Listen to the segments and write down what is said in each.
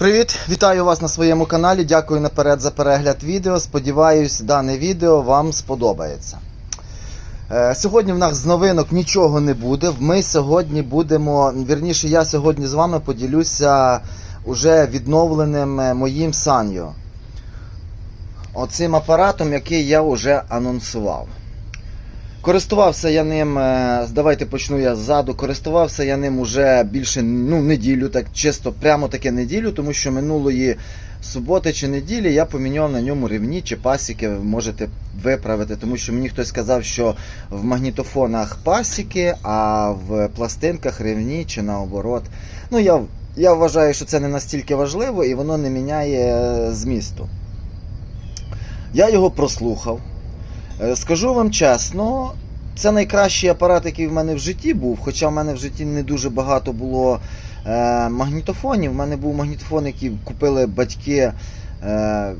Привіт, вітаю вас на своєму каналі. Дякую наперед за перегляд відео. Сподіваюсь, дане відео вам сподобається. Е, Сьогодні в нас з новинок нічого не буде. Ми сьогодні будемо, вірніше, я сьогодні з вами поділюся уже відновленим е, моїм Саньо. Оцим апаратом, який я вже анонсував. Користувався я ним, е, давайте почну я ззаду. Користувався я ним уже більше ну, неділю, так чисто прямо таке неділю, тому що минулої суботи чи неділі я поміняв на ньому рівні чи пасіки, ви можете виправити, тому що мені хтось сказав, що в магнітофонах пасіки, а в пластинках рівні чи наоборот. Ну, я, я вважаю, що це не настільки важливо і воно не міняє е, змісту. Я його прослухав. Е, Скажу вам чесно, це найкращий апарат, який в мене в житті був. Хоча в мене в житті не дуже багато було е, магнітофонів. У мене був магнітофон, який купили батьки, е,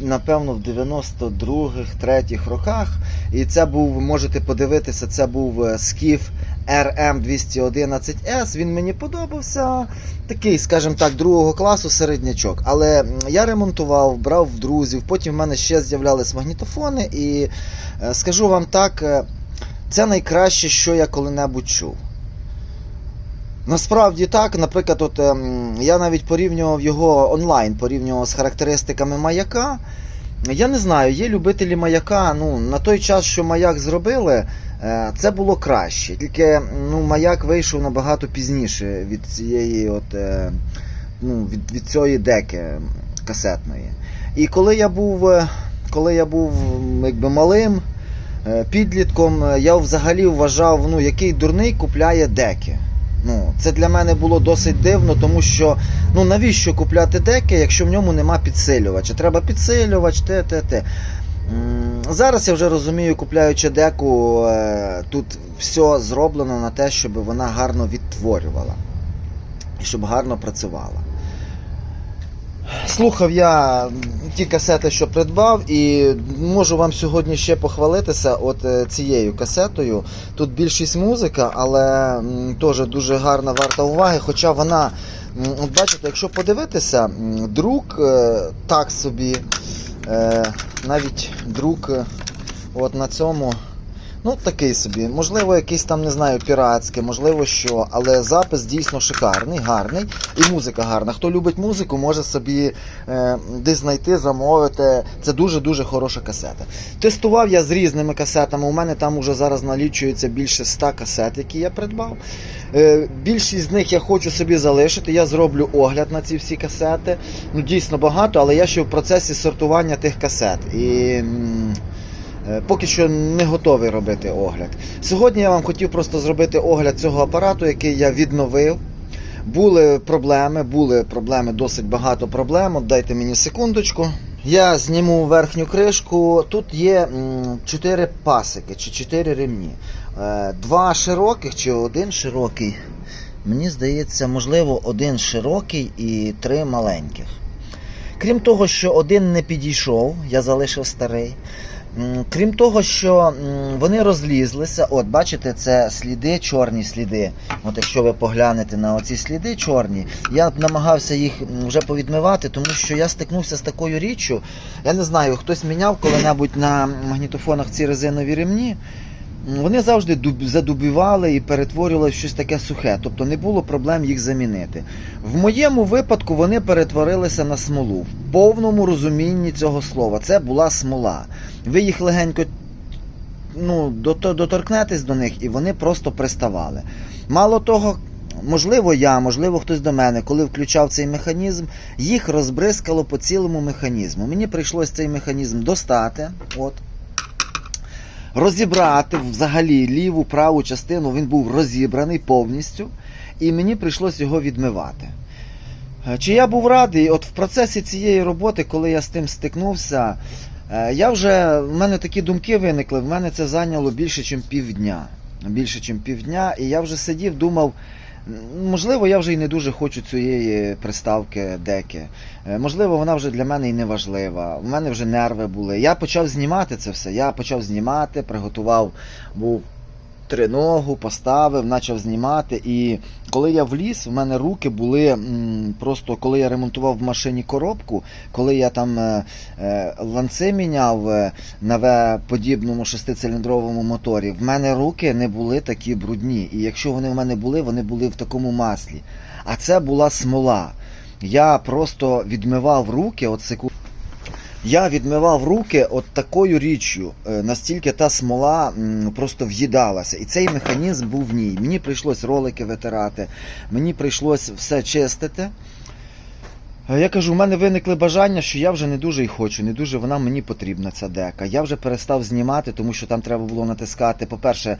напевно, в 92-х, 3-х роках. І це був, можете подивитися, це був е, Skif RM211S. Він мені подобався. Такий, скажімо так, другого класу середнячок. Але я ремонтував, брав в друзів, потім в мене ще з'являлись магнітофони, і е, скажу вам так, е, це найкраще, що я коли-небудь чув. Насправді так, наприклад, от, ем, я навіть порівнював його онлайн, порівнював з характеристиками маяка. Я не знаю, є любителі маяка. Ну, на той час, що маяк зробили, е, це було краще. Тільки ну, маяк вийшов набагато пізніше від цієї от, е, ну, від, від цієї деки касетної. І коли я був, е, коли я був якби малим підлітком, я взагалі вважав, ну, який дурний купляє деки. Ну, це для мене було досить дивно, тому що ну навіщо купляти деки, якщо в ньому нема підсилювача? Треба підсилювач, те, те, те. Зараз я вже розумію, купляючи деку, е, тут все зроблено на те, щоб вона гарно відтворювала і щоб гарно працювала. Слухав я ті касети, що придбав, і можу вам сьогодні ще похвалитися от е, цією касетою. Тут більшість музика, але теж дуже гарна варта уваги. Хоча вона, от бачите, якщо подивитися, друк е, так собі, е, навіть друк от на цьому. Ну, такий собі. Можливо, якийсь там, не знаю, піратський, можливо, що, але запис дійсно шикарний, гарний. І музика гарна. Хто любить музику, може собі е, десь знайти, замовити. Це дуже-дуже хороша касета. Тестував я з різними касетами. У мене там уже зараз налічується більше 100 касет, які я придбав. Е, більшість з них я хочу собі залишити. Я зроблю огляд на ці всі касети. Ну, дійсно багато, але я ще в процесі сортування тих касет. І. Е, Поки що не готовий робити огляд. Сьогодні я вам хотів просто зробити огляд цього апарату, який я відновив. Були проблеми, були проблеми, досить багато проблем. От Дайте мені секундочку. Я зніму верхню кришку. Тут є 4 пасики чи 4 ремні. Е, Два широких чи один широкий. Мені здається, можливо, один широкий і три маленьких. Крім того, що один не підійшов, я залишив старий. Крім того, що вони розлізлися, от бачите, це сліди, чорні сліди. От якщо ви поглянете на оці сліди чорні, я намагався їх вже повідмивати, тому що я стикнувся з такою річчю. Я не знаю, хтось міняв коли-небудь на магнітофонах ці резинові ремні. Вони завжди задубівали і перетворювали в щось таке сухе, тобто не було проблем їх замінити. В моєму випадку вони перетворилися на смолу. В повному розумінні цього слова. Це була смола. Ви їх легенько ну, доторкнетесь до них, і вони просто приставали. Мало того, можливо, я, можливо, хтось до мене, коли включав цей механізм, їх розбризкало по цілому механізму. Мені прийшлось цей механізм достати. От. Розібрати взагалі ліву праву частину, він був розібраний повністю, і мені прийшлось його відмивати. Е, Чи я був радий, от в процесі цієї роботи, коли я з тим стикнувся, е, я вже, в мене такі думки виникли, в мене це зайняло більше, ніж півдня. Більше, ніж півдня, і я вже сидів, думав, можливо, я вже і не дуже хочу цієї приставки деки. Е, Можливо, вона вже для мене і не важлива. У мене вже нерви були. Я почав знімати це все. Я почав знімати, приготував, був триногу, поставив, почав знімати. І коли я вліз, в мене руки були просто коли я ремонтував в машині коробку, коли я там е, е, ланци міняв е, на В-подібному шестициліндровому моторі, в мене руки не були такі брудні. І якщо вони в мене були, вони були в такому маслі. А це була смола. Я просто відмивав руки, от секунду. Я відмивав руки от такою річчю, е, настільки та смола просто в'їдалася. І цей механізм був в ній. Мені прийшлось ролики витирати, мені прийшлось все чистити. Е, Я кажу, у мене виникли бажання, що я вже не дуже й хочу, не дуже вона мені потрібна, ця дека. Я вже перестав знімати, тому що там треба було натискати. По-перше,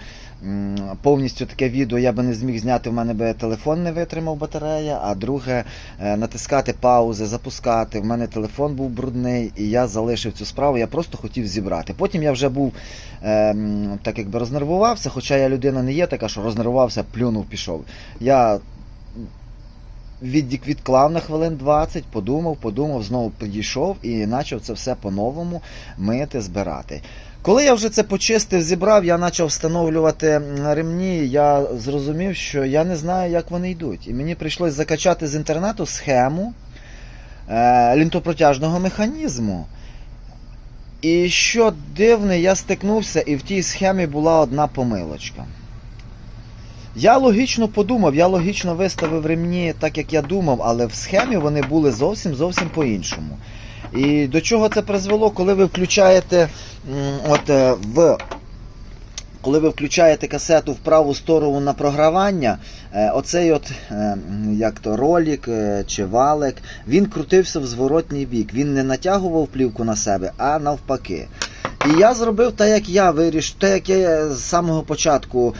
повністю таке відео я би не зміг зняти, в мене би телефон не витримав батарея. А друге, е, натискати паузи, запускати. В мене телефон був брудний, і я залишив цю справу. Я просто хотів зібрати. Потім я вже був е, так якби рознервувався, хоча я людина не є така, що рознервувався, плюнув, пішов. Я віддік відклав на хвилин 20, подумав, подумав, знову підійшов і почав це все по-новому мити, збирати. Коли я вже це почистив, зібрав, я почав встановлювати ремні, я зрозумів, що я не знаю, як вони йдуть. І мені прийшлось закачати з інтернету схему е, лінтопротяжного механізму. І що дивне, я стикнувся, і в тій схемі була одна помилочка. Я логічно подумав, я логічно виставив ремні так, як я думав, але в схемі вони були зовсім зовсім по-іншому. І до чого це призвело, коли ви включаєте от, е, в. Коли ви включаєте касету в праву сторону на програвання, е, оцей от е, як то ролик е, чи валик, він крутився в зворотній бік. Він не натягував плівку на себе, а навпаки. І я зробив так, як я вирішив, так як я з самого початку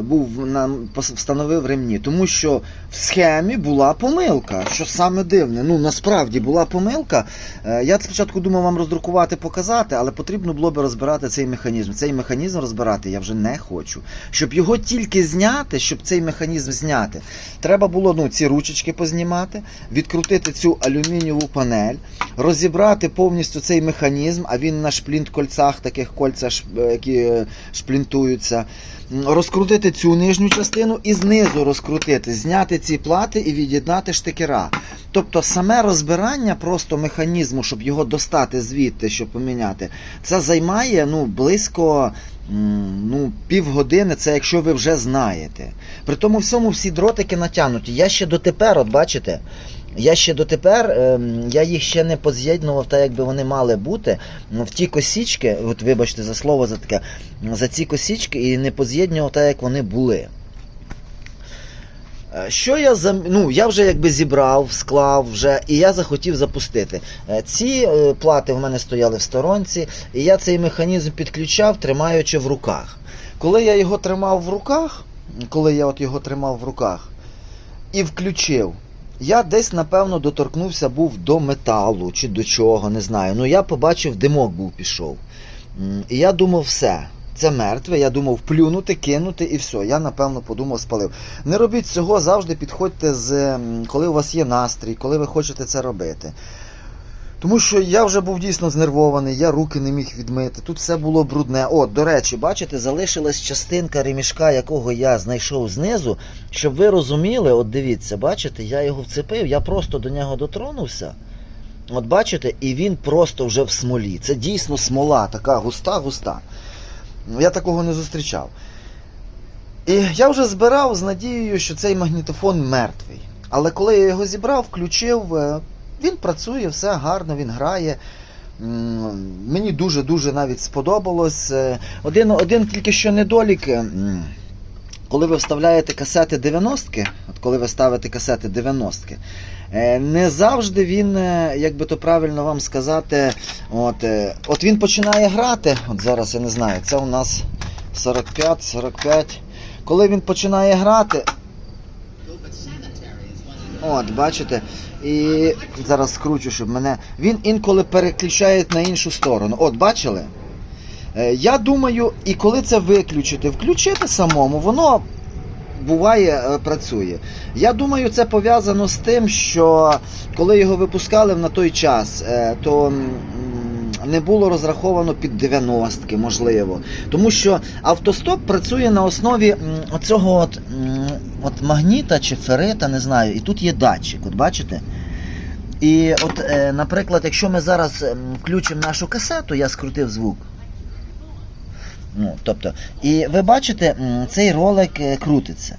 був на встановив ремні, тому що в схемі була помилка, що саме дивне. Ну насправді була помилка. Е, Я спочатку думав вам роздрукувати, показати, але потрібно було б розбирати цей механізм. Цей механізм розбирати я вже не хочу. Щоб його тільки зняти, щоб цей механізм зняти, треба було ну, ці ручечки познімати, відкрутити цю алюмінієву панель, розібрати повністю цей механізм, а він на шплінт-кольцах, таких кольцях, які е, шплінтуються. Розкрутити цю нижню частину і знизу розкрутити, зняти ці плати і від'єднати штикера. Тобто саме розбирання просто механізму, щоб його достати звідти, щоб поміняти, це займає ну, близько ну, півгодини, це якщо ви вже знаєте. При тому всьому всі дротики натягнуті. Я ще дотепер, от бачите, я ще дотепер, ем, я їх ще не поз'єднував так, як би вони мали бути. В ті косічки, от вибачте за слово за таке, за ці косічки і не поз'єднував так, як вони були. Е, Що я за ну я вже якби зібрав, склав вже, і я захотів запустити. Е, Ці е, плати в мене стояли в сторонці, і я цей механізм підключав, тримаючи в руках. Коли я його тримав в руках, коли я от його тримав в руках і включив, я десь, напевно, доторкнувся був до металу чи до чого, не знаю. Ну я побачив, димок був пішов. І я думав, все. Це мертве, я думав плюнути, кинути і все. Я напевно подумав, спалив. Не робіть цього, завжди підходьте з коли у вас є настрій, коли ви хочете це робити. Тому що я вже був дійсно знервований, я руки не міг відмити. Тут все було брудне. О, до речі, бачите, залишилась частинка ремішка, якого я знайшов знизу. Щоб ви розуміли, от дивіться, бачите, я його вцепив, я просто до нього дотронувся. От бачите, і він просто вже в смолі. Це дійсно смола, така густа-густа. Я такого не зустрічав. І я вже збирав з надією, що цей магнітофон мертвий. Але коли я його зібрав, включив, е, він працює, все гарно, він грає. Мені дуже-дуже навіть сподобалось. Е, Один, один тільки що недолік. е, Коли ви вставляєте касети 90-ки, от коли ви ставите касети 90-ки, е, не завжди він, як би то правильно вам сказати, от, от він починає грати. От зараз я не знаю, це у нас 45, 45. Коли він починає грати, От, бачите, і зараз скручу, щоб мене. Він інколи переключає на іншу сторону. От, бачили? Е, Я думаю, і коли це виключити, включити самому, воно буває е, працює. Я думаю, це пов'язано з тим, що коли його випускали на той час, е, то не було розраховано під 90-ки, можливо. Тому що автостоп працює на основі м, оцього от, от магніта чи ферита, не знаю, і тут є датчик, от бачите? І от, е, наприклад, якщо ми зараз включимо нашу касету, я скрутив звук. Ну, тобто, і ви бачите, цей ролик е, крутиться.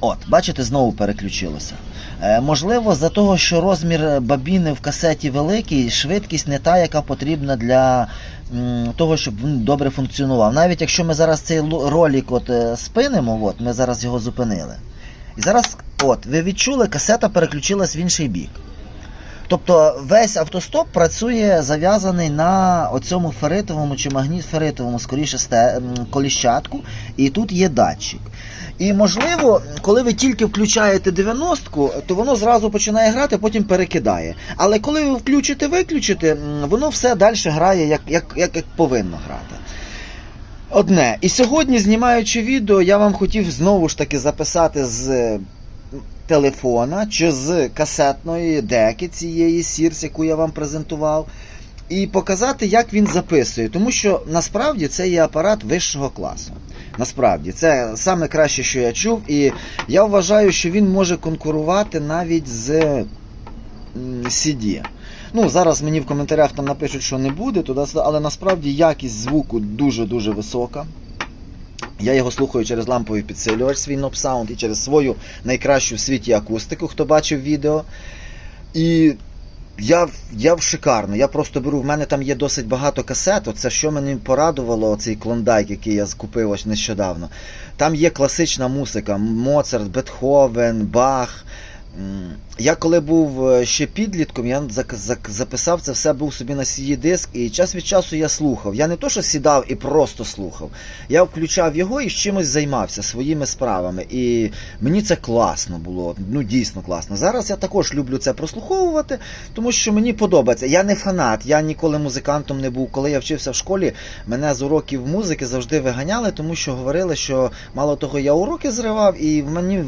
От, бачите, знову переключилося. Е, можливо, за того, що розмір бабіни в касеті великий, швидкість не та, яка потрібна для того, щоб він добре функціонував. Навіть якщо ми зараз цей ролик от, е, спинимо, от, ми зараз його зупинили. І зараз, от, ви відчули, касета переключилась в інший бік. Тобто весь автостоп працює зав'язаний на оцьому феритовому чи магніт-феритовому, скоріше коліщатку, і тут є датчик. І можливо, коли ви тільки включаєте 90-ку, то воно зразу починає грати, потім перекидає. Але коли ви включите, виключите, воно все далі грає, як, як, як, як повинно грати. Одне. І сьогодні, знімаючи відео, я вам хотів знову ж таки записати з е, телефона чи з касетної деки цієї Сірс, яку я вам презентував, і показати, як він записує. Тому що насправді це є апарат вищого класу. Насправді, це саме краще, що я чув, і я вважаю, що він може конкурувати навіть з CD. Ну, зараз мені в коментарях там напишуть, що не буде, але насправді якість звуку дуже-дуже висока. Я його слухаю через ламповий підсилювач, свій Nob Sound і через свою найкращу в світі акустику, хто бачив відео. І я, я в шикарно. Я просто беру, в мене там є досить багато касет. Оце що мене порадувало, цей клондайк, який я купив ось нещодавно. Там є класична музика: Моцарт, Бетховен, Бах. Я коли був е, ще підлітком, я записав це все, був собі на cd диск, і час від часу я слухав. Я не то, що сідав і просто слухав. Я включав його і з чимось займався своїми справами. І мені це класно було. Ну дійсно класно. Зараз я також люблю це прослуховувати, тому що мені подобається. Я не фанат, я ніколи музикантом не був. Коли я вчився в школі, мене з уроків музики завжди виганяли, тому що говорили, що мало того, я уроки зривав, і в мені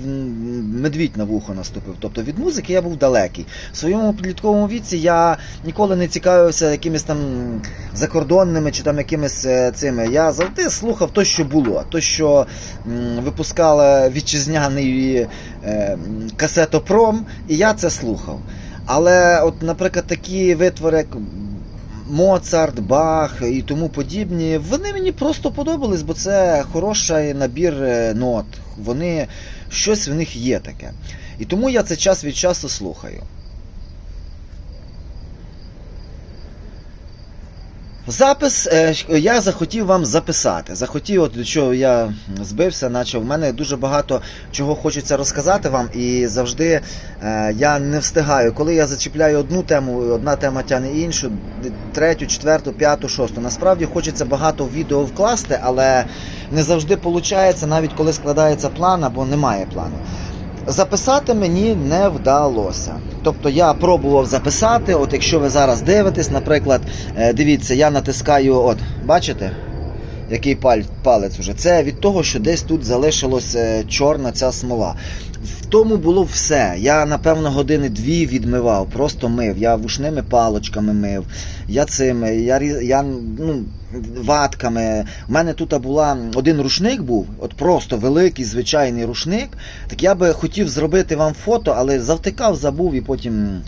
медвідь на вухо наступив. Тобто від музики я був далекий. В своєму підлітковому віці я ніколи не цікавився якимись там закордонними чи там якимись е, цими. Я завжди слухав то, що було, то, що випускала вітчизняний е, касетопром, і я це слухав. Але, от, наприклад, такі витвори, як Моцарт, Бах і тому подібні, вони мені просто подобались, бо це хороший набір е, нот. Вони щось в них є таке. І тому я це час від часу слухаю. Запис е, я захотів вам записати. Захотів, от до чого я збився, наче в мене дуже багато чого хочеться розказати вам, і завжди е, я не встигаю. Коли я зачіпляю одну тему, одна тема тягне іншу, третю, четверту, п'яту, шосту. Насправді хочеться багато відео вкласти, але не завжди виходить, навіть коли складається план або немає плану. Записати мені не вдалося. Тобто я пробував записати. От якщо ви зараз дивитесь, наприклад, е, дивіться, я натискаю, от, бачите, який палець уже. Це від того, що десь тут залишилась е, чорна ця смола. В тому було все. Я, напевно, години дві відмивав, просто мив. Я вушними палочками мив, я цими, я, я ну, ватками. У мене тут була один рушник був, от просто великий звичайний рушник. Так я би хотів зробити вам фото, але завтикав, забув і потім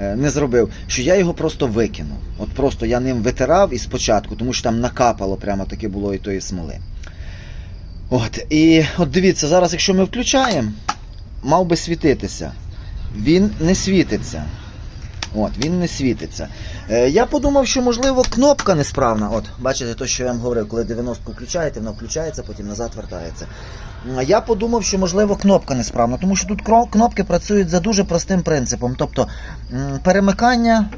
е, не зробив. Що я його просто викинув. От просто я ним витирав і спочатку, тому що там накапало прямо таке було і тої смоли. От, і от дивіться, зараз, якщо ми включаємо, мав би світитися. Він не світиться. От, він не світиться. Е, я подумав, що можливо кнопка несправна. От, бачите, то, що я вам говорив, коли 90-ку включаєте, вона включається, потім назад вертається. Я подумав, що можливо кнопка несправна, тому що тут кнопки працюють за дуже простим принципом. Тобто перемикання,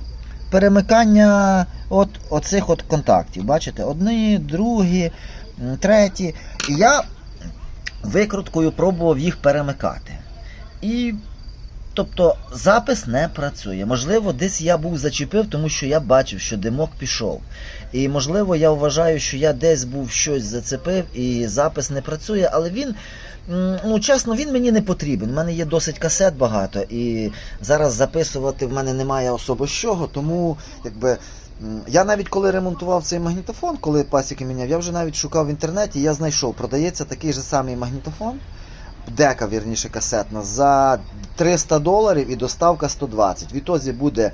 перемикання от, оцих от контактів. Бачите, одні, другі, треті. І я викруткою пробував їх перемикати. І Тобто запис не працює. Можливо, десь я був зачепив, тому що я бачив, що димок пішов. І можливо, я вважаю, що я десь був щось зацепив і запис не працює, але він Ну, чесно, він мені не потрібен. У мене є досить касет багато, і зараз записувати в мене немає особо з чого, тому якби. Я навіть коли ремонтував цей магнітофон, коли пасіки міняв, я вже навіть шукав в інтернеті, я знайшов, продається такий же самий магнітофон, дека, вірніше, касетна, за 300 доларів і доставка 120. Відтоді буде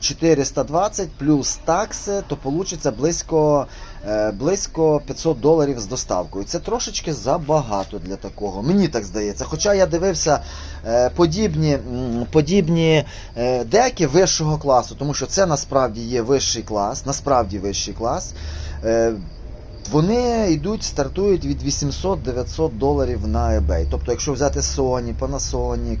420 плюс такси, то вийде близько, е, близько 500 доларів з доставкою. Це трошечки забагато для такого. Мені так здається. Хоча я дивився е, подібні, подібні е, деки вищого класу, тому що це насправді є вищий клас, насправді вищий клас. Вони йдуть, стартують від 800-900 доларів на eBay. Тобто, якщо взяти Sony, Panasonic,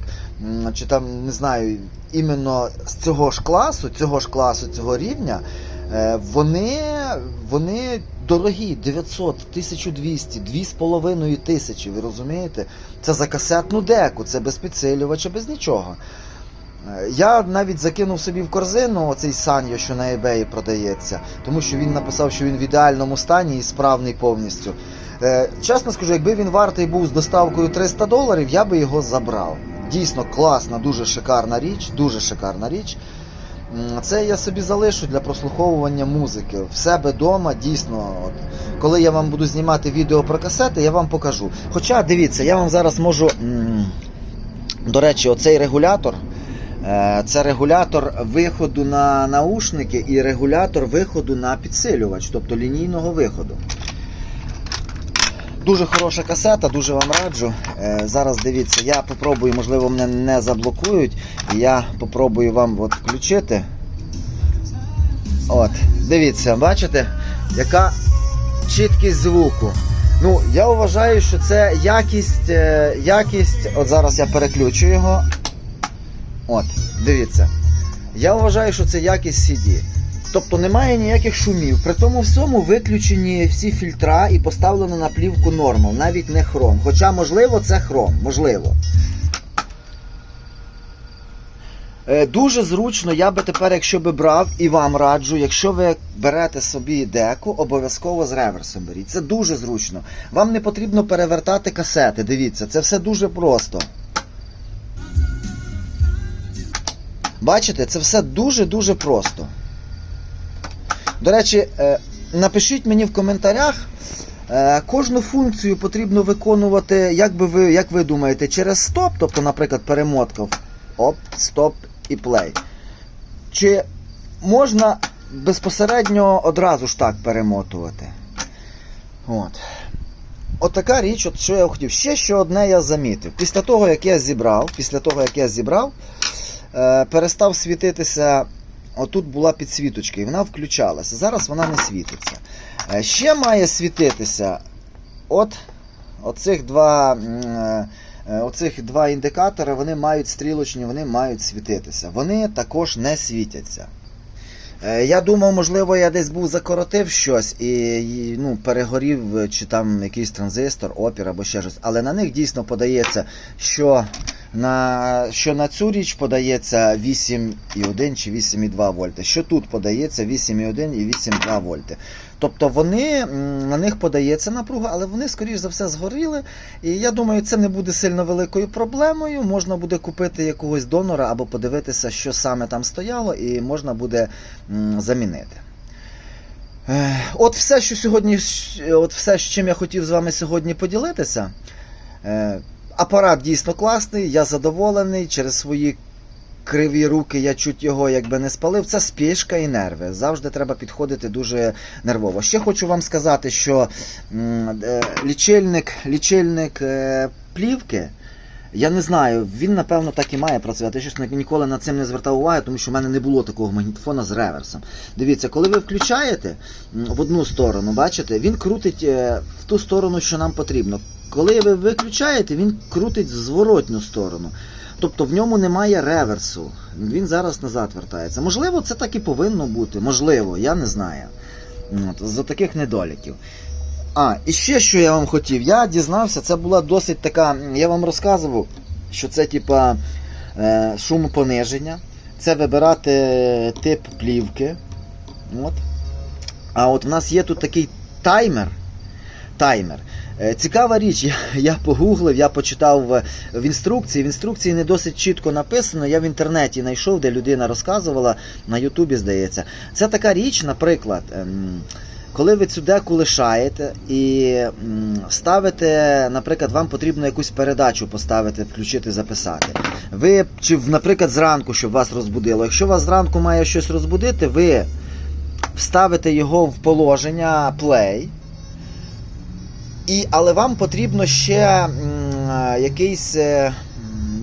чи там не знаю, іменно з цього ж класу, цього ж класу, цього рівня, е, вони, вони дорогі 900, 1200, 2,5 тисячі. Ви розумієте? Це за касетну деку, це без підсилювача, без нічого. Е, Я навіть закинув собі в корзину оцей Саньо, що на eBay продається, тому що він написав, що він в ідеальному стані і справний повністю. Е, чесно скажу, якби він вартий був з доставкою 300 доларів, я би його забрав. Дійсно класна, дуже шикарна річ, дуже шикарна річ. Це я собі залишу для прослуховування музики. В себе вдома, дійсно, от, коли я вам буду знімати відео про касети, я вам покажу. Хоча, дивіться, я вам зараз можу. До речі, оцей регулятор. Е, Це регулятор виходу на наушники і регулятор виходу на підсилювач, тобто лінійного виходу. Дуже хороша касета, дуже вам раджу. Е, Зараз дивіться, я попробую, можливо, мене не заблокують. Я попробую вам от включити. От, дивіться, бачите, яка чіткість звуку. Ну, я вважаю, що це якість, е, якість. От зараз я переключу його. От, дивіться. Я вважаю, що це якість CD. Тобто немає ніяких шумів. При тому всьому виключені всі фільтра і поставлено на плівку нормал, навіть не хром. Хоча, можливо, це хром. Можливо. Е, Дуже зручно, я би тепер, якщо би брав, і вам раджу, якщо ви берете собі деку, обов'язково з реверсом беріть. Це дуже зручно. Вам не потрібно перевертати касети. Дивіться, це все дуже просто. Бачите, це все дуже-дуже просто. До речі, е, напишіть мені в коментарях. е, Кожну функцію потрібно виконувати, як би ви, як ви думаєте, через стоп, тобто, наприклад, перемотка. Оп, стоп і плей. Чи можна безпосередньо одразу ж так перемотувати? От. От річ, от що я хотів. Ще що одне я замітив. Після того, як я зібрав, після того, як я зібрав, перестав світитися. Отут була підсвіточка, і вона включалася. Зараз вона не світиться. Е, Ще має світитися от оцих два, е, е, оцих два індикатори, вони мають стрілочні, вони мають світитися. Вони також не світяться. Е, Я думав, можливо, я десь був закоротив щось і ну, перегорів е, чи там якийсь транзистор, опір або ще щось. Але на них дійсно подається, що на, що на цю річ подається 8,1 чи 8,2 вольти. Що тут подається 8,1 і 8,2 вольти. Тобто вони, на них подається напруга, але вони, скоріш за все, згоріли. І я думаю, це не буде сильно великою проблемою. Можна буде купити якогось донора або подивитися, що саме там стояло, і можна буде замінити. Е, От все, що сьогодні, от все, з чим я хотів з вами сьогодні поділитися. Апарат дійсно класний, я задоволений. Через свої криві руки я чуть його якби не спалив. Це спішка і нерви. Завжди треба підходити дуже нервово. Ще хочу вам сказати, що е, лічильник, лічильник е, плівки. Я не знаю, він напевно так і має працювати. Я щось ніколи над цим не звертав уваги, тому що в мене не було такого магнітофона з реверсом. Дивіться, коли ви включаєте в одну сторону, бачите, він крутить е, в ту сторону, що нам потрібно. Коли ви виключаєте, він крутить в зворотню сторону. Тобто в ньому немає реверсу. Він зараз назад вертається. Можливо, це так і повинно бути. Можливо, я не знаю. От, з таких недоліків. А, і ще що я вам хотів. Я дізнався, це була досить така. Я вам розказував, що це типа е, шумопониження. Це вибирати тип плівки. От. А от в нас є тут такий таймер. Таймер. Е, Цікава річ, я, я погуглив, я почитав в, інструкції. В інструкції не досить чітко написано. Я в інтернеті знайшов, де людина розказувала на Ютубі, здається. Це така річ, наприклад, ем, коли ви цю деку лишаєте і ставите, наприклад, вам потрібно якусь передачу поставити, включити, записати. Ви, чи, наприклад, зранку, щоб вас розбудило. Якщо вас зранку має щось розбудити, ви вставите його в положення play. І, але вам потрібно ще якийсь, е,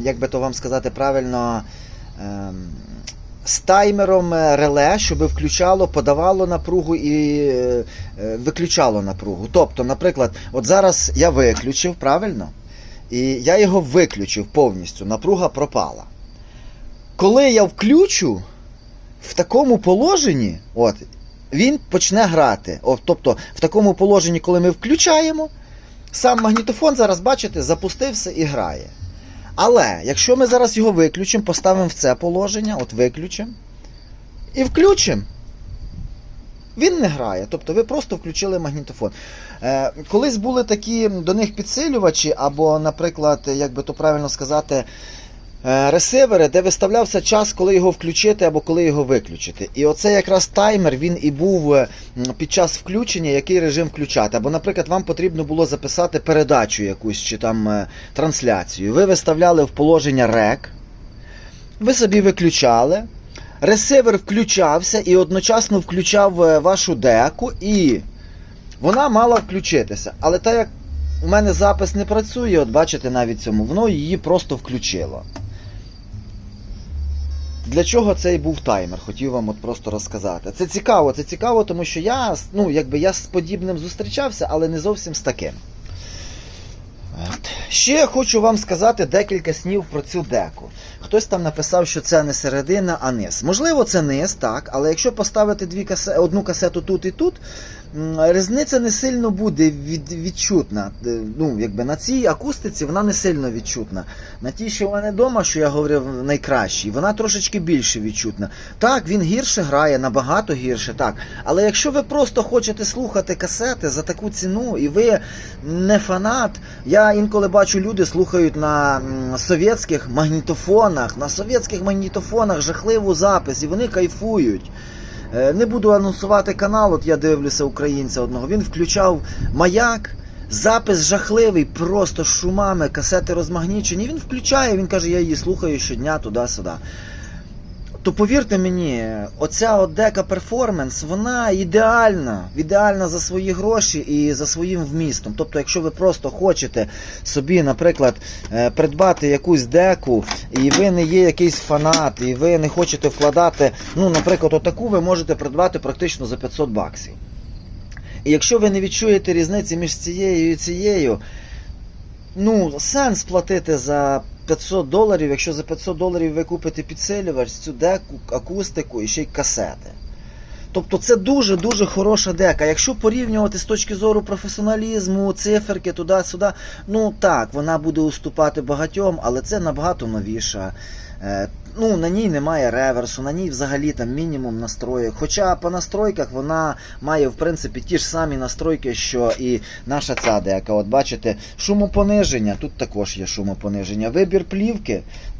як би то вам сказати правильно, ем, з таймером е, реле, щоб включало, подавало напругу і е, е, виключало напругу. Тобто, наприклад, от зараз я виключив, правильно? І я його виключив повністю, напруга пропала. Коли я включу в такому положенні, от, він почне грати. От, тобто, в такому положенні, коли ми включаємо, сам магнітофон зараз, бачите, запустився і грає. Але якщо ми зараз його виключимо, поставимо в це положення, от виключимо, і включимо, він не грає. Тобто ви просто включили магнітофон. Е, колись були такі до них підсилювачі, або, наприклад, як би то правильно сказати, ресивери, де виставлявся час, коли його включити або коли його виключити. І оце якраз таймер він і був е, під час включення, який режим включати. Або, наприклад, вам потрібно було записати передачу якусь чи там е, трансляцію. Ви виставляли в положення REC, ви собі виключали. Ресивер включався і одночасно включав е, вашу деку, і вона мала включитися. Але так як у мене запис не працює, от бачите навіть цьому, воно її просто включило. Для чого цей був таймер? Хотів вам от просто розказати. Це цікаво, це цікаво, тому що я, ну, якби я з подібним зустрічався, але не зовсім з таким. От. Ще хочу вам сказати декілька снів про цю деку. Хтось там написав, що це не середина, а низ. Можливо, це низ, так, але якщо поставити дві касе... одну касету тут і тут, різниця не сильно буде від... відчутна. Е, Ну, якби на цій акустиці вона не сильно відчутна. На тій, що в мене вдома, що я говорив, найкращій, вона трошечки більше відчутна. Так, він гірше грає, набагато гірше, так. Але якщо ви просто хочете слухати касети за таку ціну, і ви не фанат, я інколи бачу, люди слухають на совєтських магнітофонах, на совєтських магнітофонах жахливу запис, і вони кайфують. Е, Не буду анонсувати канал, от я дивлюся українця одного. Він включав маяк. Запис жахливий, просто шумами, касети розмагнічені. Він включає, він каже, я її слухаю щодня туди-сюди. То повірте мені, оця от дека перформанс, вона ідеальна, ідеальна за свої гроші і за своїм вмістом. Тобто, якщо ви просто хочете собі, наприклад, е, придбати якусь деку, і ви не є якийсь фанат, і ви не хочете вкладати, ну, наприклад, отаку ви можете придбати практично за 500 баксів. І якщо ви не відчуєте різниці між цією і цією, ну, сенс платити за 500 доларів, якщо за 500 доларів ви купите підсилювач, цю деку, акустику і ще й касети. Тобто це дуже-дуже хороша дека. Якщо порівнювати з точки зору професіоналізму, циферки туди-сюди, ну так, вона буде уступати багатьом, але це набагато новіша. Ну, на ній немає реверсу, на ній взагалі там мінімум настроїк. Хоча по настройках вона має в принципі ті ж самі настройки, що і наша ця деяка. От бачите, шумопониження, тут також є шумопониження. Вибір плівки. Тут